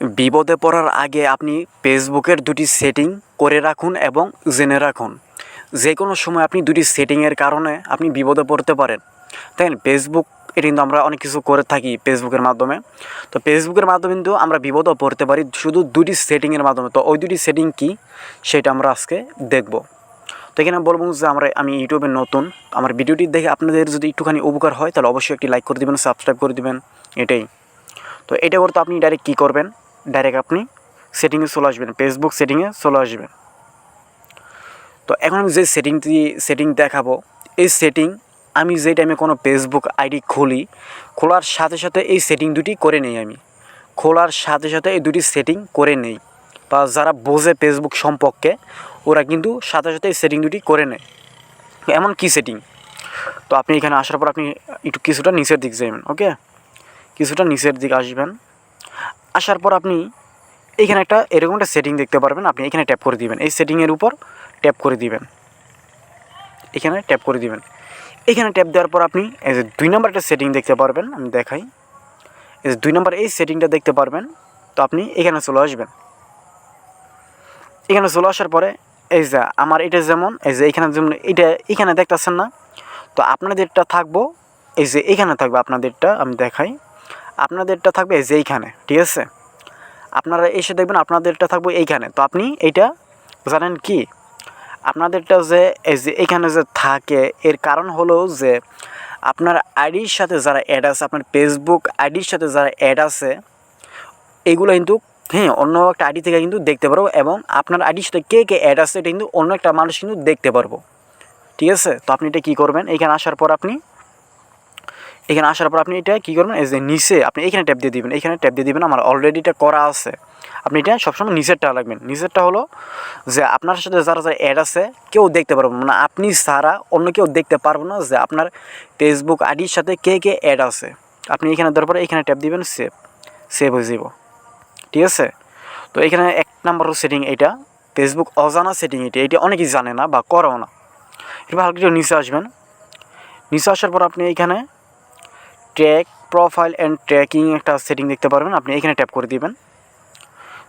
বিপদে পড়ার আগে আপনি ফেসবুকের দুটি সেটিং করে রাখুন এবং জেনে রাখুন। যে কোনো সময় আপনি দুটি সেটিংয়ের কারণে আপনি বিপদে পড়তে পারেন। তাই ফেসবুক এটা কিন্তু আমরা অনেক কিছু করে থাকি ফেসবুকের মাধ্যমে। তো ফেসবুকের মাধ্যমে কিন্তু আমরা বিপদও পড়তে পারি শুধু দুটি সেটিংয়ের মাধ্যমে। তো ওই দুটি সেটিং কী? সেটা আমরা আজকে দেখব। তো এখানে বলব যে আমরা, আমি ইউটিউবে নতুন। আমার ভিডিওটি দেখে আপনাদের যদি একটুখানি উপকার হয়, তাহলে অবশ্যই একটি লাইক করে দেবেন, সাবস্ক্রাইব করে দেবেন। এটাই। তো এটা করতে আপনি ডাইরেক্ট কী করবেন? ডাইরেক্ট আপনি সেটিংয়ে চলে আসবেন ফেসবুক সেটিংয়ে চলে আসবেন। তো এখন আমি যে সেটিংটি সেটিং দেখাবো, এই সেটিং আমি যে টাইমে কোনো ফেসবুক আইডি খুলি, খোলার সাথে সাথে এই সেটিং দুটি করে নেই আমি। খোলার সাথে সাথে এই দুটি সেটিং করে নেই। বা যারা বোঝে ফেসবুক সম্পর্কে, ওরা কিন্তু সাথে সাথে এই সেটিং দুটি করে নেয়। এমন কি সেটিং তো আপনি এখানে আসার পর আপনি একটু কিছুটা নিচের দিক যাবেন ওকে কিছুটা নিচের দিক আসবেন। আসার পর আপনি এখানে একটা এরকম একটা সেটিং দেখতে পারবেন। আপনি এখানে ট্যাপ করে দিবেন। এই সেটিংয়ের উপর ট্যাপ করে দিবেন। এখানে ট্যাপ করে দিবেন। এখানে ট্যাপ দেওয়ার পর আপনি এই যে দুই নম্বর একটা সেটিং দেখতে পারবেন, আমি দেখাই। এই যে দুই নম্বর এই সেটিংটা দেখতে পারবেন, তো আপনি এখানে চলে আসবেন। এখানে চলে আসার পরে এই যে আমার এটা যেমন, এই যে এখানে যেমন, এটা এখানে দেখতেছেন না। তো আপনাদেরটা থাকব, এই যে এখানে থাকবে আপনাদেরটা, আমি দেখাই। আপনাদেরটা থাকবে এই যে এইখানে, ঠিক আছে? আপনারা এসে দেখবেন আপনাদেরটা থাকবে এইখানে। তো আপনি এইটা জানেন কি? আপনাদেরটা যে যে এখানে যে থাকে, এর কারণ হলো যে আপনার আইডির সাথে যারা অ্যাড আছে, আপনার ফেসবুক আইডির সাথে যারা অ্যাড আছে, এগুলো কিন্তু হ্যাঁ অন্য একটা আইডি থেকে কিন্তু দেখতে পারব এবং আপনার আইডির সাথে কে কে অ্যাড আছে, এটা কিন্তু অন্য একটা মানুষ কিন্তু দেখতে পারব। ঠিক আছে? তো আপনি এটা কী করবেন? এখানে আসার পর আপনি এখানে আসার পর আপনি এটা কী করবেন? এই যে নিচে আপনি এখানে ট্যাপ দিয়ে দিবেন, এখানে ট্যাপ দিয়ে দিবেন, আমার অলরেডি এটা করা আছে। আপনি এটা সবসময় নিচেরটা রাখবেন নিচেরটা হলো যে আপনার সাথে যারা যারা অ্যাড আছে, কেউ দেখতে পারব না। আপনি ছাড়া অন্য কেউ দেখতে পারব না যে আপনার ফেসবুক আইডির সাথে কে কে অ্যাড আছে। আপনি এখানে দেওয়ার পরে এখানে ট্যাপ দিবেন সেভ সেভ হয়ে যাব ঠিক আছে? তো এখানে এক নম্বর সেটিং এটা। ফেসবুক অজানা সেটিং এটা। এটা অনেকেই জানে না বা করেও না। এবার হালকা নিচে আসবেন। নিচে আসার পর আপনি এখানে ট্র্যাক প্রোফাইল অ্যান্ড ট্র্যাকিং একটা সেটিং দেখতে পারবেন। আপনি এখানে ট্যাপ করে দিবেন।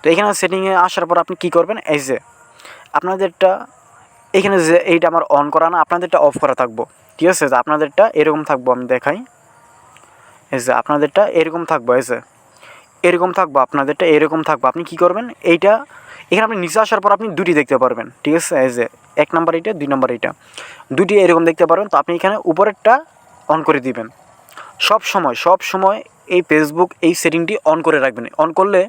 তো এখানে সেটিংয়ে আসার পর আপনি কী করবেন? এই যে, আপনাদেরটা এখানে যে এইটা আমার অন করা না, আপনাদেরটা অফ করা থাকব। ঠিক আছে? আপনাদেরটা এরকম থাকব আমি দেখাই। এই যে, আপনাদেরটা এরকম থাকব, এই যে। এরকম থাকব, আপনাদেরটা এরকম থাকব। আপনি কী করবেন? এইটা, এখানে আপনি নিচে আসার পর আপনি দুটি দেখতে পারবেন। ঠিক আছে? এই যে, এক নাম্বার এইটা, দুই নাম্বার এইটা। দুটি এরকম দেখতে পারবেন। তো আপনি এখানে উপরেরটা অন করে দিবেন। সব সময় সব সময় এই ফেসবুক এই সেটিংটি অন করে রাখবেন। অন করলে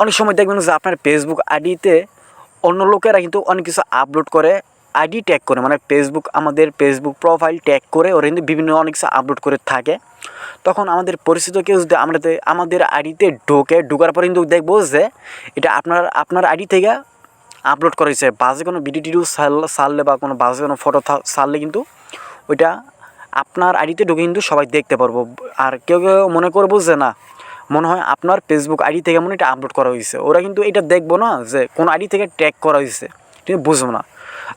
অনেক সময় দেখবেন যে আপনার ফেসবুক আইডিতে অন্য লোকেরা কিন্তু অনেক কিছু আপলোড করে আইডি ট্যাগ করে মানে ফেসবুক আমাদের ফেসবুক প্রোফাইল ট্যাগ করে, ওরা কিন্তু বিভিন্ন অনেক কিছু আপলোড করে থাকে। তখন আমাদের পরিচিত কেউ যদি আমাদের আমাদের আইডিতে ঢোকে, ঢোকার পরে কিন্তু দেখব যে এটা আপনার আপনার আইডি থেকে আপলোড করেছে বাজে কোনো ভিডিও টিডিও সারলে বা কোনো বাজে কোনো ফটো সারলে কিন্তু ওইটা আপনার আইডিতে ঢুকে কিন্তু সবাই দেখতে পারব। আর কেউ কেউ মনে করব যে না, মনে হয় আপনার ফেসবুক আইডি থেকে মনে এটা আপলোড করা হয়েছে। ওরা কিন্তু এটা দেখব না যে কোন আইডি থেকে ট্যাগ করা হয়েছে। কিন্তু বুঝব না।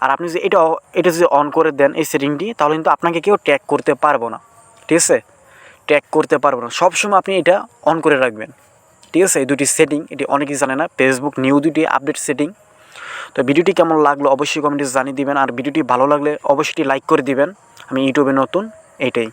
আর আপনি যদি এটা এটা যদি অন করে দেন এই সেটিংটি তাহলে কিন্তু আপনাকে কেউ ট্যাগ করতে পারব না। ঠিক আছে? ট্যাগ করতে পারব না। সবসময় আপনি এটা অন করে রাখবেন। ঠিক আছে? এই দুটি সেটিং এটি অনেকেই জানে না। ফেসবুক নিউ দুটি আপডেট সেটিং তো ভিডিওটি কেমন লাগল অবশ্যই কমেন্টে জানিয়ে দিবেন। আর ভিডিওটি ভালো লাগলে অবশ্যই লাইক করে দিবেন। আমি ইউটিউবে নতুন এইটাই